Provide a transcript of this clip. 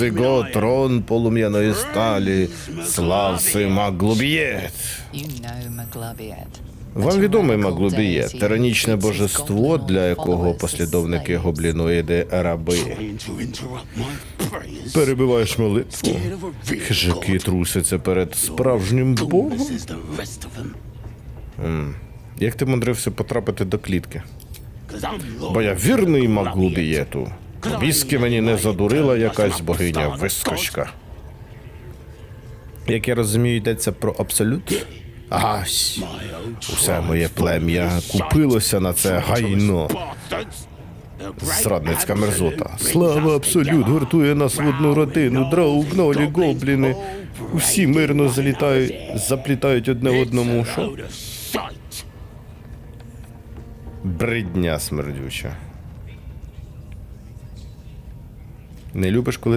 Сиго трон полум'яної сталі, слав си Маглубієт. Вам відомий Маглубієт, тиранічне божество, для якого послідовники гобліноїди раби. Перебиваєш молитву. Хижаки трусяться перед справжнім богом. Them. Як ти мудрився потрапити до клітки? Бо я вірний. Маглубієту. Віскі мені не задурила якась богиня вискочка. Як я розумію, йдеться про абсолют? Ага, сь. My old усе моє плем'я купилося на це гайно. Зрадницька мерзота. Слава абсолют гуртує нас в одну родину. Драу, гнолі, гобліни. Усі мирно залітають, заплітають одне одному. Що? Бридня смердюча. Не любиш, коли